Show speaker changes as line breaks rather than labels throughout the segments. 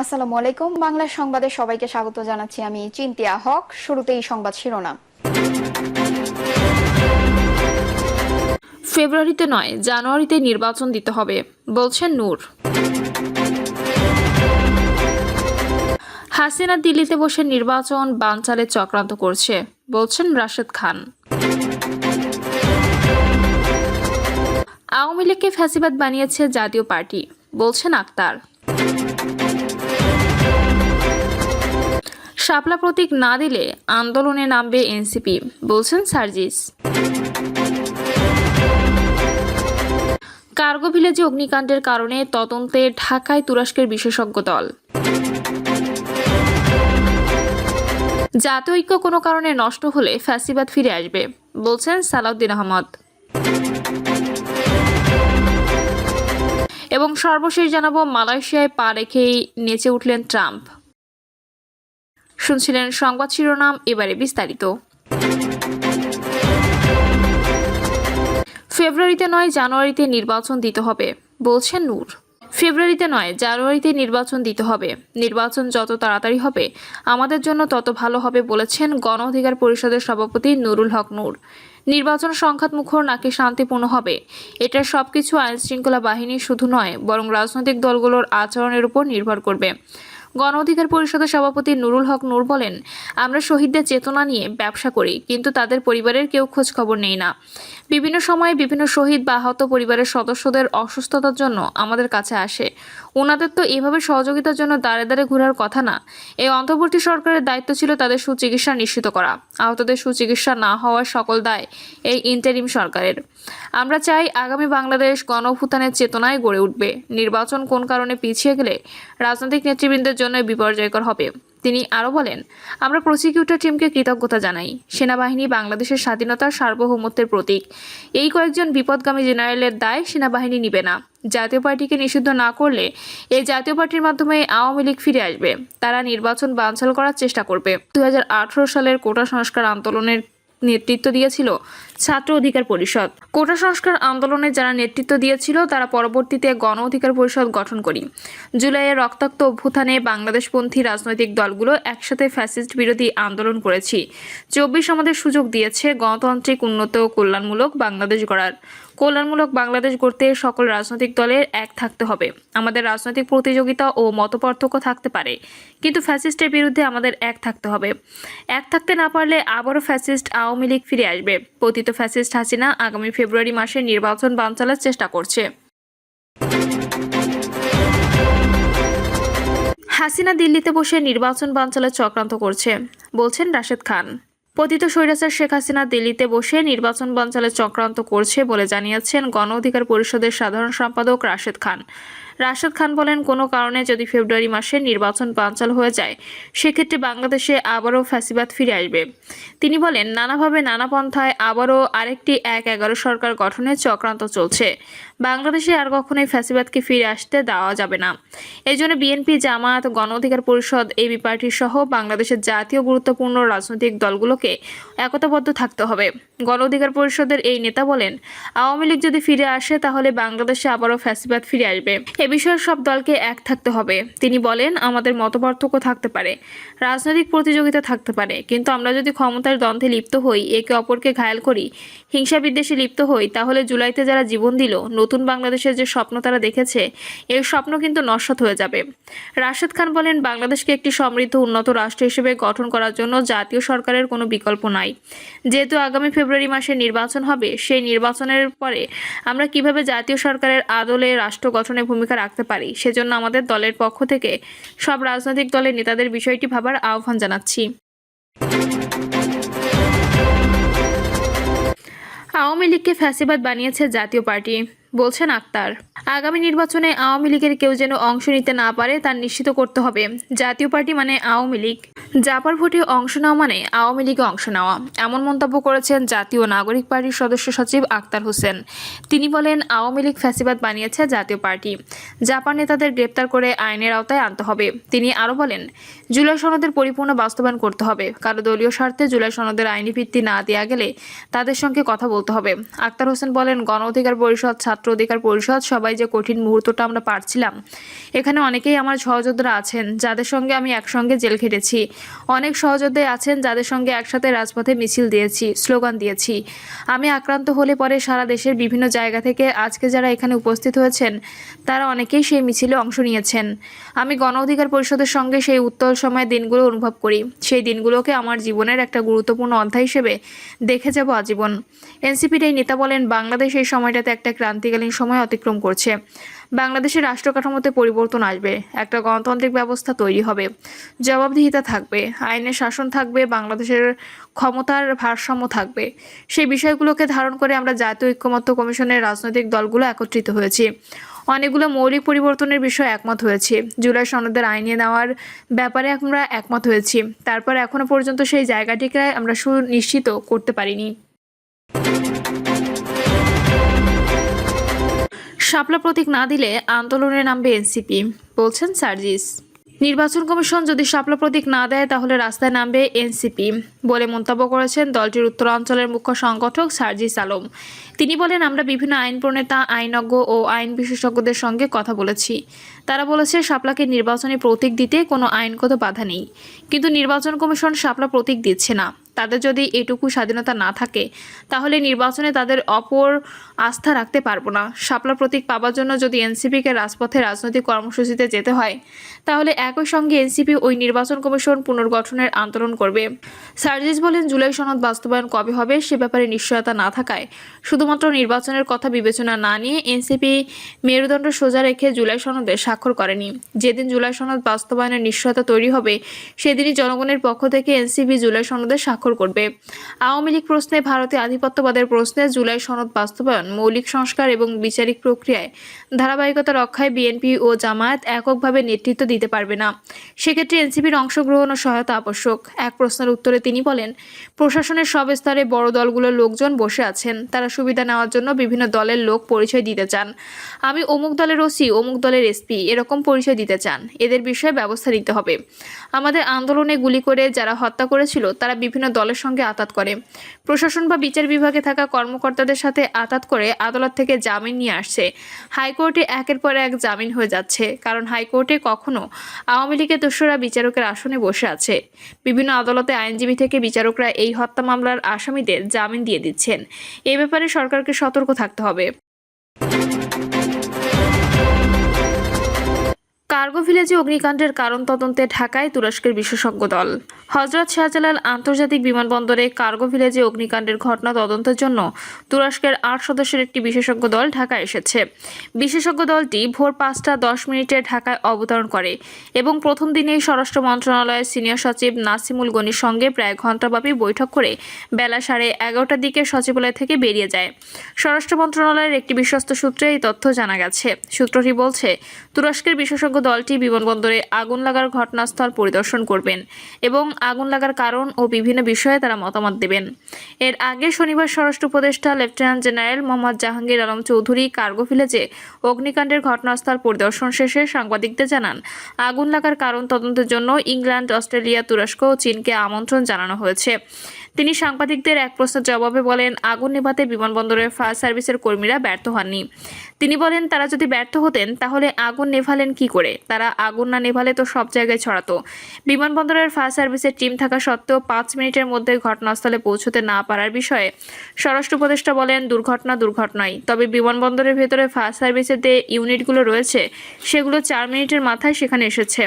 আসসালামু আলাইকুম। বাংলা সংবাদে সবাইকে স্বাগত জানাচ্ছি আমি চিন্তিয়া হক। শুরুতেই সংবাদ শিরোনাম।
ফেব্রুয়ারিতে নয়, জানুয়ারিতে নির্বাচন দিতে হবে, বলছেন নূর। হাসিনা দিল্লিতে বসে নির্বাচন বানচালে চক্রান্ত করছে, বলছেন রাশেদ খান। আওয়ামী লীগকে ফ্যাসিবাদ বানিয়েছে জাতীয় পার্টি, বলছেন আক্তার। শাপলা প্রতীক না দিলে আন্দোলনে নামবে এনসিপি, বলছেন সার্জিস। কার্গো ভিলেজে অগ্নিকাণ্ডের কারণে তদন্তে ঢাকায় তুরস্কের বিশেষজ্ঞ দল। জাতীয় ঐক্য কোনো কারণে নষ্ট হলে ফ্যাসিবাদ ফিরে আসবে, বলছেন সালাউদ্দিন আহমদ। এবং সর্বশেষ জানাব, মালয়েশিয়ায় পা রেখেই নেচে উঠলেন ট্রাম্প। শুনছিলেন সংবাদ শিরোনাম, এবারে বিস্তারিত। ফেব্রুয়ারিতে নয়, জানুয়ারিতে নির্বাচন দিতে হবে, বলছেন নূর। ফেব্রুয়ারিতে নয়, জানুয়ারিতে নির্বাচন দিতে হবে। নির্বাচন যত তাড়াতাড়ি হবে, আমাদের জন্য তত ভালো হবে, বলেছেন গণ অধিকার পরিষদের সভাপতি নুরুল হক নূর। নির্বাচন সংঘাত মুখর নাকি শান্তিপূর্ণ হবে, এটা সবকিছু আইনশৃঙ্খলা বাহিনী শুধু নয়, বরং রাজনৈতিক দলগুলোর আচরণের উপর নির্ভর করবে। গণ অধিকার পরিষদের সভাপতি নুরুল হক নূর বলেন, আমরা শহীদদের চেতনা নিয়ে ব্যবসা করি, কিন্তু তাদের পরিবারের কেউ খোঁজ খবর নেই না। বিভিন্ন সময়ে বিভিন্ন শহীদ বা আহত পরিবারের সদস্যদের অসুস্থতার জন্য আমাদের কাছে আসে। ওনাদের তো এভাবে সহযোগিতার জন্য দাঁড়ে দাঁড়ে ঘোরার কথা না। এই অন্তর্বর্তী সরকারের দায়িত্ব ছিল তাদের সুচিকিৎসা নিশ্চিত করা। আহতদের সুচিকিৎসা না হওয়ার সকল দায় এই ইন্টারিম সরকারের। আমরা চাই আগামী বাংলাদেশ গণভূতানের চেতনায় গড়ে উঠবে। নির্বাচন কোন কারণে পিছিয়ে গেলে রাজনৈতিক নেতৃবৃন্দের জন্য বিপর্যয়কর হবে। তিনি আরও বলেন, আমরা প্রসিকিউটর টিমকে কৃতজ্ঞতা জানাই। সেনাবাহিনী বাংলাদেশের স্বাধীনতার সার্বভৌমত্বের প্রতীক। এই কয়েকজন বিপদগামী জেনারেলের দায় সেনাবাহিনী নিবে না। জাতীয় পার্টিকে নিষিদ্ধ না করলে এই জাতীয় পার্টির মাধ্যমে আওয়ামী লীগ ফিরে আসবে। তারা নির্বাচন বানচাল করার চেষ্টা করবে। দুই হাজার আঠারো সালের কোটা সংস্কার আন্দোলনের নেতৃত্ব দিয়েছিল ছাত্র অধিকার পরিষদ। কোটা সংস্কার আন্দোলনে যারা নেতৃত্ব দিয়েছিল, তারা পরবর্তীতে গণ অধিকার পরিষদ গঠন করি। জুলাইয়ের রক্তাক্ত অভ্যুত্থানে বাংলাদেশপন্থী রাজনৈতিক দলগুলো একসাথে ফ্যাসিস্ট বিরোধী আন্দোলন করেছি। চব্বিশ আমাদের সুযোগ দিয়েছে গণতান্ত্রিক উন্নত কল্যাণমূলক বাংলাদেশ গড়ার। কল্যাণমূলক বাংলাদেশ গড়তে সকল রাজনৈতিক দলের এক থাকতে হবে। আমাদের রাজনৈতিক প্রতিযোগিতা ও মতপার্থক্য থাকতে পারে, কিন্তু ফ্যাসিস্টের বিরুদ্ধে আমাদের এক থাকতে হবে। এক থাকতে না পারলে আবারও ফ্যাসিস্ট আওয়ামী লীগ ফিরে আসবে। পতিত ফ্যাসিস্ট হাসিনা, আগামী ফেব্রুয়ারি মাসে নির্বাচন বানচালার চেষ্টা করছে। হাসিনা দিল্লিতে বসে নির্বাচন বানচালের চক্রান্ত করছে, বলছেন রাশেদ খান। পতিত স্বৈরাচার শেখ হাসিনা দিল্লিতে বসে নির্বাচন বানচালের চক্রান্ত করছে বলে জানিয়েছেন গণ অধিকার পরিষদের সাধারণ সম্পাদক রাশেদ খান। রাশেদ খান বলেন, কোনো কারণে যদি ফেব্রুয়ারি মাসে নির্বাচন বানচাল হয়ে যায়, সেক্ষেত্রে বাংলাদেশে আবারও ফ্যাসিবাদ ফিরে আসবে। তিনি বলেন, নানাভাবে নানা পন্থায় আবারও আরেকটি এক এগারো সরকার গঠনের চক্রান্ত চলছে। বাংলাদেশে আর কখনোই ফ্যাসিবাদকে ফিরে আসতে দেওয়া যাবে না। এই জন্য বিএনপি জামায়াত গণ অধিকার পরিষদ এবি পার্টি সহ বাংলাদেশের জাতীয় গুরুত্বপূর্ণ রাজনৈতিক দলগুলোকে একতাবদ্ধ থাকতে হবে। গণ অধিকার পরিষদের এই নেতা বলেন, আওয়ামী লীগ যদি ফিরে আসে তাহলে বাংলাদেশে আবারও ফ্যাসিবাদ ফিরে আসবে। এ বিষয়ে সব দলকে এক থাকতে হবে। তিনি বলেন, আমাদের মতপার্থক্য থাকতে পারে, রাজনৈতিক প্রতিযোগিতা থাকতে পারে, কিন্তু আমরা যদি ক্ষমতার দ্বন্দ্বে লিপ্ত হই, একে অপরকে ঘায়াল করি হিংসা বিদ্বেষে লিপ্ত হই, তাহলে জুলাইতে যারা জীবন দিল নতুন বাংলাদেশের যে স্বপ্ন তারা দেখেছে, এই স্বপ্ন কিন্তু নস্বত হয়ে যাবে। রাশেদ খান বলেন, বাংলাদেশকে একটি সমৃদ্ধ, উন্নত রাষ্ট্র হিসেবে গঠন করার জন্য জাতীয় সরকারের কোনো বিকল্প নাই। যেহেতু আগামী ফেব্রুয়ারি মাসে নির্বাচন হবে, সেই নির্বাচনের পরে আমরা কীভাবে জাতীয় সরকারের আদলে রাষ্ট্র গঠনে ভূমিকা রাখতে পারি, সেজন্য আমাদের দলের পক্ষ থেকে সব রাজনৈতিক দলের নেতাদের বিষয়টি ভাবার আহ্বান জানাচ্ছি। আওয়ামী লীগকে ফ্যাসিবাদ বানিয়েছে জাতীয় পার্টি, বলছেন আক্তার। আগামী নির্বাচনে আওয়ামী লীগের কেউ যেন অংশ নিতে না পারে, তা নিশ্চিত করতে হবে। জাতীয় পার্টি মানে আওয়ামী লীগ। জাপার ভোটে অংশ নেওয়া মানে আওয়ামী লীগে অংশ নেওয়া। এমন মন্তব্য করেছেন জাতীয় নাগরিক পার্টির সদস্য সচিব আক্তার হোসেন। তিনি বলেন, আওয়ামী লীগ ফ্যাসিবাদ বানিয়েছে জাতীয় পার্টি। জাপান তাদের গ্রেপ্তার করে আইনের আওতায় আনতে হবে। তিনি আরও বলেন, জুলাই সনদের পরিপূর্ণ বাস্তবায়ন করতে হবে। কারও দলীয় স্বার্থে জুলাই সনদের আইনি ভিত্তি না দেওয়া গেলে তাদের সঙ্গে কথা বলতে হবে। আক্তার হোসেন বলেন, গণ অধিকার পরিষদ, ছাত্র অধিকার পরিষদ সবাই যে কঠিন মুহূর্তটা আমরা পারছিলাম এখানে অনেকেই আমার সহযোদ্ধারা আছেন, যাদের সঙ্গে আমি একসঙ্গে জেল খেটেছি। অনেক সহযোদ্ধাই আছেন, যাদের সঙ্গে একসাথে রাজপথে মিছিল দিয়েছি, স্লোগান দিয়েছি। আমি আক্রান্ত হলে পরে সারা দেশের বিভিন্ন জায়গা থেকে আজকে যারা এখানে উপস্থিত হয়েছেন, তারা অনেকেই সেই মিছিলে অংশ নিয়েছেন। আমি গণ অধিকার পরিষদের সঙ্গে সেই উত্তল সময়ের দিনগুলো অনুভব করি। সেই দিনগুলোকে আমার জীবনের একটা গুরুত্বপূর্ণ অধ্যায় হিসেবে দেখে যাব আজীবন। এনসিপির এই নেতা বলেন, বাংলাদেশ এই সময়টাতে একটা ক্রান্তিকালীন সময় অতিক্রম করছে। বাংলাদেশের রাষ্ট্র কাঠামোতে পরিবর্তন আসবে। একটা গণতান্ত্রিক ব্যবস্থা তৈরি হবে। জবাবদিহিতা থাকবে। আইনের শাসন থাকবে। বাংলাদেশের ক্ষমতার ভারসাম্য থাকবে। সেই বিষয়গুলোকে ধারণ করে আমরা জাতীয় ঐক্যমত্য কমিশনের রাজনৈতিক দলগুলো একত্রিত হয়েছি। অনেকগুলো মৌলিক পরিবর্তনের বিষয়ে একমত হয়েছি। জুলাই সনদের আইনে নেওয়ার ব্যাপারে আমরা একমত হয়েছি। তারপর এখনও পর্যন্ত সেই জায়গাটিকে আমরা সুনিশ্চিত করতে পারিনি। শাপলা প্রতীক না দিলে আন্দোলনে নামবে এনসিপি, বলছেন সার্জিস। নির্বাচন কমিশন যদি শাপলা প্রতীক না দেয়, তাহলে রাস্তায় নামবে এনসিপি, বলে মন্তব্য করেছেন দলটির উত্তরাঞ্চলের মুখ্য সংগঠক সার্জিস আলম। তিনি বলেন, আমরা বিভিন্ন আইন প্রণেতা, আইনজ্ঞ ও আইন বিশেষজ্ঞদের সঙ্গে কথা বলেছি। তারা বলেছে, শাপলাকে নির্বাচনী প্রতীক দিতে কোনো আইনগত বাধা নেই। কিন্তু নির্বাচন কমিশন শাপলা প্রতীক দিচ্ছে না। তাদের যদি এটুকু স্বাধীনতা না থাকে, তাহলে নির্বাচনে তাদের অপর আস্থা রাখতে পারব না। শাপলা প্রতীক পাওয়ার জন্য যদি এনসিপিকে রাজপথে রাজনৈতিক কর্মসূচিতে যেতে হয়, তাহলে একই সঙ্গে এনসিপি ওই নির্বাচন কমিশন পুনর্গঠনের আন্দোলন করবে। সার্জিস বলেন, জুলাই সনদ বাস্তবায়ন কবে হবে সে ব্যাপারে নিশ্চয়তা না থাকায়। শুধুমাত্র নির্বাচনের কথা বিবেচনা না নিয়ে এনসিপি মেরুদণ্ড সোজা রেখে জুলাই সনদে স্বাক্ষর করেনি। যেদিন জুলাই সনদ বাস্তবায়নের নিশ্চয়তা তৈরি হবে, সেদিনই জনগণের পক্ষ থেকে এনসিপি জুলাই সনদে স্বাক্ষর করবে। আওয়ামী লীগ প্রশ্নে ভারতীয় আধিপত্যবাদের প্রশ্নে জুলাই সনদ বাস্তবায়ন, মৌলিক সংস্কার এবং বিচারিক প্রক্রিয়ায় ধারাবাহিকতা রক্ষায় বিএনপি ও জামায়াত এককভাবে নেতৃত্ব দিতে পারবে না। সেক্ষেত্রে এনসিপির অংশগ্রহণ ও সহায়তা আবশ্যক। এক প্রশ্নের উত্তরে তিনি বলেন, প্রশাসনের সব স্তরে বড় দলগুলোর লোকজন বসে আছেন। তারা সুবিধা নেওয়ার জন্য বিভিন্ন দলের লোক পরিচয় দিতে চান। আমি অমুক দলের ওসি, অমুক দলের এসপি, এরকম পরিচয় দিতে চান। এদের বিষয়ে ব্যবস্থা নিতে হবে। আমাদের আন্দোলনে গুলি করে যারা হত্যা করেছিল, তারা বিভিন্ন দলের সঙ্গে আতাত করে। প্রশাসন বা বিচার বিভাগে থাকা কর্মকর্তাদের সাথে আতাত করে আদালত থেকে জামিন নিয়ে আসছে। হাইকোর্টে একের পর এক জামিন হয়ে যাচ্ছে, কারণ হাইকোর্টে কখনো আওয়ামী লীগের দোষরা বিচারকের আসনে বসে আছে। বিভিন্ন আদালতে আইনজীবী থেকে বিচারকরা এই হত্যা মামলার আসামিদের জামিন দিয়ে দিচ্ছেন। এ ব্যাপারে সরকারকে সতর্ক থাকতে হবে। কার্গো ভিলেজে অগ্নিকাণ্ডের কারণ তদন্তে ঢাকায় তুরস্কের বিশেষজ্ঞ দল। হজরত শাহজালাল আন্তর্জাতিক বিমানবন্দরে কার্গো ভিলেজে অগ্নিকাণ্ডের ঘটনা তদন্তের জন্য তুরস্কের আট সদস্যের একটি বিশেষজ্ঞ দল ঢাকায় এসেছে। বিশেষজ্ঞ দলটি ভোর পাঁচটা দশ মিনিটে ঢাকায় অবতরণ করে এবং প্রথম দিনেই স্বরাষ্ট্র মন্ত্রণালয়ের সিনিয়র সচিব নাসিমুল গনির সঙ্গে প্রায় ঘণ্টাব্যাপী বৈঠক করে বেলা সাড়ে এগারোটার দিকে সচিবালয় থেকে বেরিয়ে যায়। স্বরাষ্ট্র মন্ত্রণালয়ের একটি বিশ্বস্ত সূত্রে এই তথ্য জানা গেছে। সূত্রটি বলছে, তুরস্কের বিশেষজ্ঞ দলটি বিমানবন্দরে আগুন লাগার ঘটনাস্থল পরিদর্শন করবেন এবং আগুন লাগার কারণ ও বিভিন্ন বিষয়ে তারা মতামত দেবেন। এর আগে শনিবার স্বরাষ্ট্র উপদেষ্টা lieutenant general Mohammad Jahangir Alam Chowdhury cargo ভিলেজে অগ্নিকাণ্ডের ঘটনাস্থল পরিদর্শন শেষে সাংবাদিকদের জানান, আগুন লাগার কারণ তদন্তের জন্য ইংল্যান্ড, অস্ট্রেলিয়া, তুরস্ক ও চীনকে আমন্ত্রণ জানানো হয়েছে। তিনি সাংবাদিকদের এক প্রশ্নের জবাবে বলেন, আগুন নেভাতে বিমানবন্দরের ফায়ার সার্ভিসের কর্মীরা ব্যর্থ হননি। তিনি বলেন, তারা যদি ব্যর্থ হতেন, তাহলে আগুন নেভালেন কি করে? তারা আগুন না নেভালে তো সব জায়গায় ছড়াতো। বিমানবন্দরের ফায়ার সার্ভিসের টিম থাকা সত্ত্বেও পাঁচ মিনিটের মধ্যে ঘটনাস্থলে পৌঁছতে না পারার বিষয়ে স্বরাষ্ট্র উপদেষ্টা বলেন, দুর্ঘটনা দুর্ঘটনাই। তবে বিমানবন্দরের ভেতরে ফায়ার সার্ভিসের যে ইউনিটগুলো রয়েছে, সেগুলো চার মিনিটের মাথায় সেখানে এসেছে।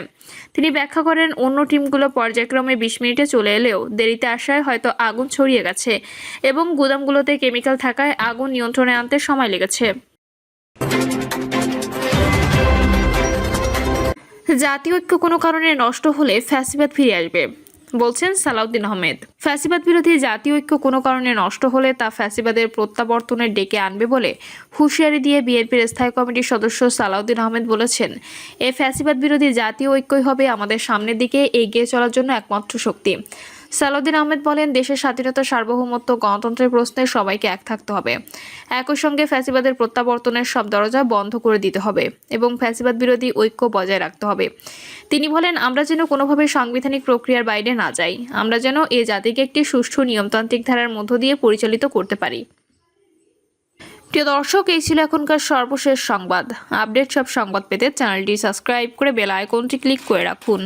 তিনি ব্যাখ্যা করেন, অন্য টিমগুলো পর্যায়ক্রমে বিশ মিনিটে চলে এলেও দেরিতে আসায় হয়তো আগুন ছড়িয়ে গেছে এবং গুদামগুলোতে কেমিক্যাল থাকায় আগুন নিয়ন্ত্রণে আনতে সময় লেগেছে। জাতীয় ঐক্য কোনো কারণে নষ্ট হলে ফ্যাসিবাদ ফিরে আসবে, বলছেন সালাউদ্দিন আহমেদ। ফ্যাসিবাদ বিরোধী জাতীয় ঐক্য কোনো কারণে নষ্ট হলে তা ফ্যাসিবাদের প্রত্যাবর্তনের ডেকে আনবে বলে হুঁশিয়ারি দিয়ে বিএনপির স্থায়ী কমিটির সদস্য সালাউদ্দিন আহমেদ বলেছেন, এ ফ্যাসিবাদ বিরোধী জাতীয় ঐক্যই হবে আমাদের সামনের দিকে এগিয়ে চলার জন্য একমাত্র শক্তি। সালাউদ্দিন আহমেদ বলেন, দেশের স্বাধীনতা সার্বভৌমত্ব গণতন্ত্রের প্রশ্নে সবাইকে এক থাকতে হবে। একই সঙ্গে ফ্যাসিবাদের প্রত্যাবর্তনের সব দরজা বন্ধ করে দিতে হবে এবং ফ্যাসিবাদ বিরোধী ঐক্য বজায় রাখতে হবে। তিনি বলেন, আমরা যেন কোনোভাবে সাংবিধানিক প্রক্রিয়ার বাইরে না যাই, আমরা যেন এ জাতিকে একটি সুষ্ঠু নিয়মতান্ত্রিক ধারার মধ্য দিয়ে পরিচালিত করতে পারি। প্রিয় দর্শক, এই ছিল এখনকার সর্বশেষ সংবাদ। আপডেট সব সংবাদ পেতে চ্যানেলটি সাবস্ক্রাইব করে বেল আইকনটি ক্লিক করে রাখুন।